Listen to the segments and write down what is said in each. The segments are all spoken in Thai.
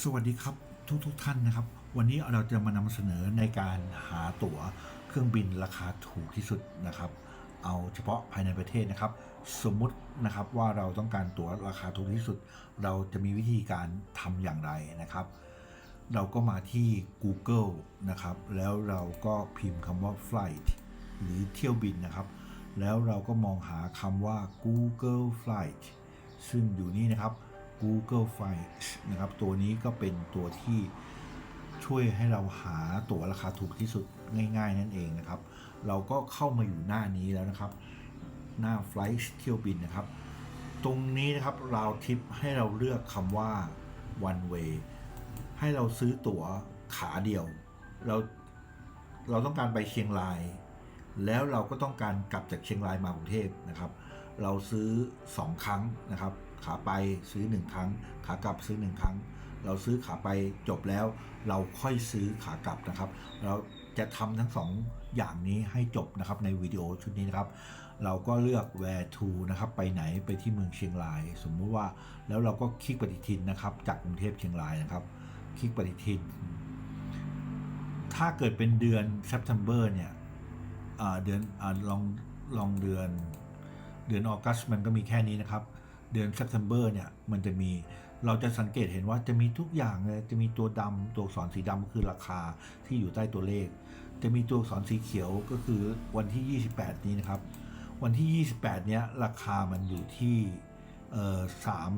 สวัสดีครับทุกทุกท่านนะครับ วันนี้เราจะมานำเสนอในการหาตั๋วเครื่องบินราคาถูกที่สุดนะครับ เอาเฉพาะภายในประเทศนะครับ สมมุตินะครับว่าเราต้องการตั๋วราคาถูกที่สุด เราจะมีวิธีการทำอย่างไรนะครับ เราก็มาที่ Google นะครับ แล้วเราก็พิมพ์คำว่า flight หรือเที่ยวบินนะครับ แล้วเราก็มองหาคำว่า Google Flight ซึ่งอยู่นี่นะครับ Google Flights นะครับ ตัวนี้ก็เป็นตัวที่ช่วยให้เราหาตั๋วราคาถูกที่สุดง่าย ๆ นั่นเองนะครับ เราก็เข้ามาอยู่หน้านี้แล้วนะครับ หน้า flights เที่ยวบินนะครับ ตรงนี้นะครับเราทิปให้เราเลือกคำว่า one way ให้เราซื้อตั๋วขาเดียว เราเราต้องการไปเชียงราย แล้วเราก็ต้องการกลับจากเชียงรายมากรุงเทพนะครับ เราซื้อ 2 ครั้งนะครับ ขาไปซื้อ 1 ครั้ง ขากลับซื้อ 1 ครั้ง เราซื้อขาไปจบแล้ว เราค่อยซื้อขากลับนะครับ เราจะทำทั้งสองอย่างนี้ให้จบนะครับในวิดีโอชุดนี้นะครับ เราก็เลือก where to นะครับ ไปไหนไปที่เมืองเชียงราย สมมุติว่าแล้วเราก็คลิกปฏิทินนะครับ จากกรุงเทพเชียงรายนะครับ คลิกปฏิทิน ถ้าเกิดเป็นเดือน September เนี่ยเดือนอลองลองเดือน เดือนออกัสมันก็มีแค่นี้นะครับ เดือน September เนี่ยมันจะมีเราจะสังเกตเห็นว่าจะมีทุกอย่างเลยจะมีตัวดำตัวอักษรสีดำก็คือราคาที่อยู่ใต้ตัวเลข จะมีตัวอักษรสีเขียวก็คือวันที่ 28 นี้นะครับ วันที่ 28 เนี้ยราคามันอยู่ที่เอ่อ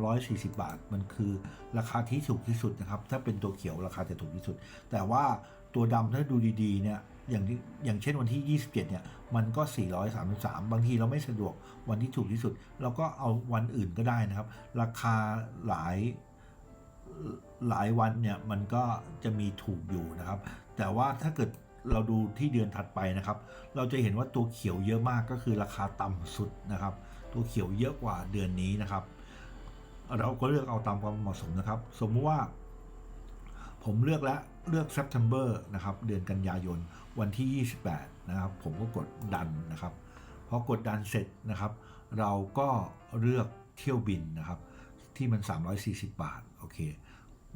340บาท มันคือราคาที่ถูกที่สุดนะครับ ถ้าเป็นตัวเขียวราคาจะถูกที่สุด แต่ว่าตัวดำถ้าดูดีๆเนี่ย อย่างที่อย่างเช่นวันที่ 27 เนี่ย มันก็ 433 บางทีเราไม่สะดวกวันที่ถูกที่สุด เราก็เอาวันอื่นก็ได้นะครับ ราคาหลายหลายวันเนี่ยมันก็จะมีถูกอยู่นะครับ แต่ว่าถ้าเกิดเราดูที่เดือนถัดไปนะครับ เราจะเห็นว่าตัวเขียวเยอะมากก็คือราคาต่ำสุดนะครับ ตัวเขียวเยอะกว่าเดือนนี้นะครับ เราก็เลือกเอาตามความเหมาะสมนะครับ สมมติว่า ผมเลือกแล้ว เลือก September นะครับเดือนกันยายนวันที่ 28 นะครับ ผมก็กดดันนะครับพอกดดันเสร็จนะครับ เราก็เลือกเที่ยวบินนะครับ ที่มัน 340 บาทโอเค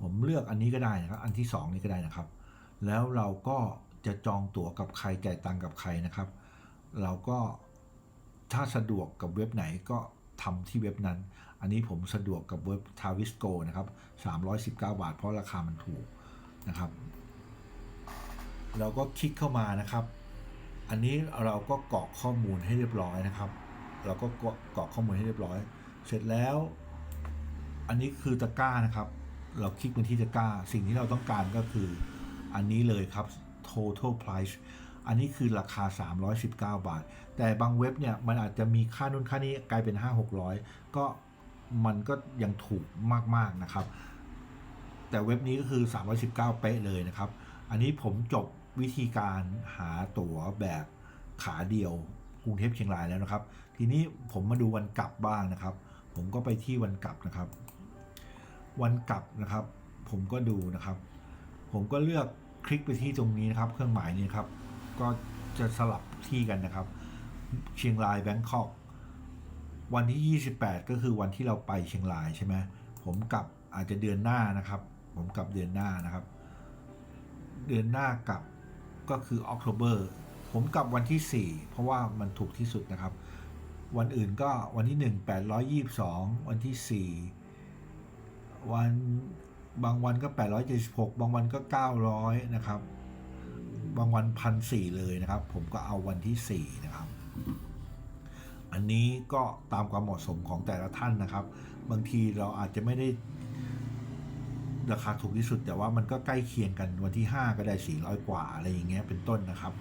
ผมเลือกอันนี้ก็ได้นะครับ อันที่ 2 นี้ก็ได้นะครับ แล้วเราก็จะจองตั๋วกับใครจ่ายตังค์กับใครนะครับ เราก็ถ้าสะดวกกับเว็บไหนก็ทำที่เว็บนั้น อันนี้ผมสะดวกกับเว็บทาวิสโกนะครับ 319 บาท เพราะราคามันถูก นะครับ เราก็คลิกเข้ามานะครับ อันนี้เราก็กรอกข้อมูลให้เรียบร้อยนะครับ เราก็กรอกข้อมูลให้เรียบร้อย เสร็จแล้ว อันนี้คือตะกร้านะครับ เราคลิกไปที่ตะกร้า สิ่งที่เราต้องการก็คืออันนี้เลยครับ total price อันนี้คือราคา 319 บาท แต่บางเว็บเนี่ยมันอาจจะมีค่านู่นค่านี้กลายเป็น 5 600 ก็มันก็ยังถูกมาก ๆ นะครับ แต่เว็บนี้ก็คือ 319 เป๊ะเลยนะครับ อันนี้ผมจบวิธีการหาตั๋วแบบขาเดียวกรุงเทพเชียงรายแล้วนะครับ ทีนี้ผมมาดูวันกลับบ้างนะครับ ผมก็ไปที่วันกลับนะครับ วันกลับนะครับ ผมก็ดูนะครับ ผมก็เลือกคลิกไปที่ตรงนี้นะครับ เครื่องหมายนี้ครับ ก็จะสลับที่กันนะครับ เชียงรายแบงคอกวันที่ 28 ก็คือวันที่เราไปเชียงรายใช่ไหมผมกลับอาจจะเดือนหน้านะครับ ผมกลับเดือนหน้านะครับ เดือนหน้ากลับก็คือออก o b เบอร์ผมกลับวันที่ 4 เพราะว่ามันถูกที่สุดนะครับ วันอื่นก็วันที่ 1 822 วันที่ 4 วันบางวันก็ 876 บางวันก็ 900 นะครับ บางวันพันสี่เลยนะครับ ผมก็เอาวันที่ 4 นะครับ อันนี้ก็ตามความเหมาะสมของแต่ละท่านนะครับ บางทีเราอาจจะไม่ได้ ราคาถูกที่สุด แต่ว่ามันก็ใกล้เคียงกันวันที่ 5 ก็ได้ 400 กว่าอะไรอย่างเงี้ยเป็นต้นนะครับ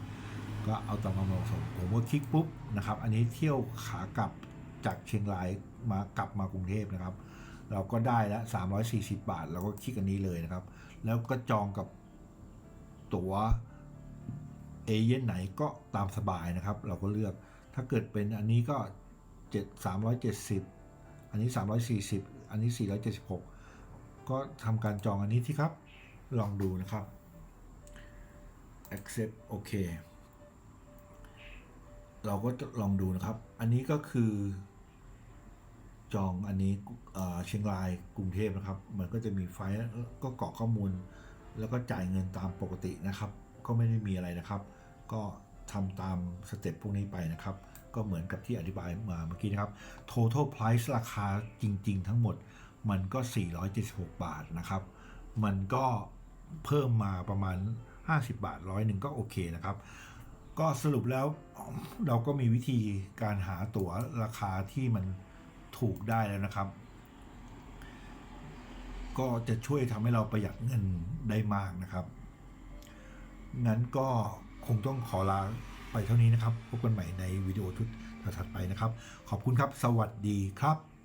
ก็เอาตามความเหมาะสมผมก็คลิกปุ๊บนะครับอันนี้เที่ยวขากลับจากเชียงรายมากลับมากรุงเทพนะครับ เราก็ได้ล้ว340 บาท เราก็คลิกอันนี้เลยนะครับ แล้วก็จองกับตั๋วเอเย่นไหนก็ตามสบายนะครับ เราก็เลือกถ้าเกิดเป็นอันนี้ก็7 370 อันนี้ 340 อันนี้ 476 ก็ทำการจองอันนี้ที่ครับ ลองดูนะครับ accept โอเค เราก็ลองดูนะครับ อันนี้ก็คือ จองอันนี้เอ่อเชียงรายกรุงเทพนะครับ มันก็จะมีไฟล์ก็กรอกข้อมูล แล้วก็จ่ายเงินตามปกตินะครับ ก็ไม่ได้มีอะไรนะครับ ก็ทำตามสเต็ปพวกนี้ไปนะครับ ก็เหมือนกับที่อธิบายมาเมื่อกี้นะครับ total price ราคาจริง ๆ ทั้งหมด มันก็ 476 บาทนะครับ มันก็เพิ่มมาประมาณ 50 บาทร้อยหนึ่งก็โอเคนะครับ ก็สรุปแล้วเราก็มีวิธีการหาตั๋วราคาที่มันถูกได้แล้วนะครับ ก็จะช่วยทำให้เราประหยัดเงินได้มากนะครับ งั้นก็คงต้องขอลาไปเท่านี้นะครับ พบกันใหม่ในวิดีโอชุดถัดไปนะครับ ขอบคุณครับ สวัสดีครับ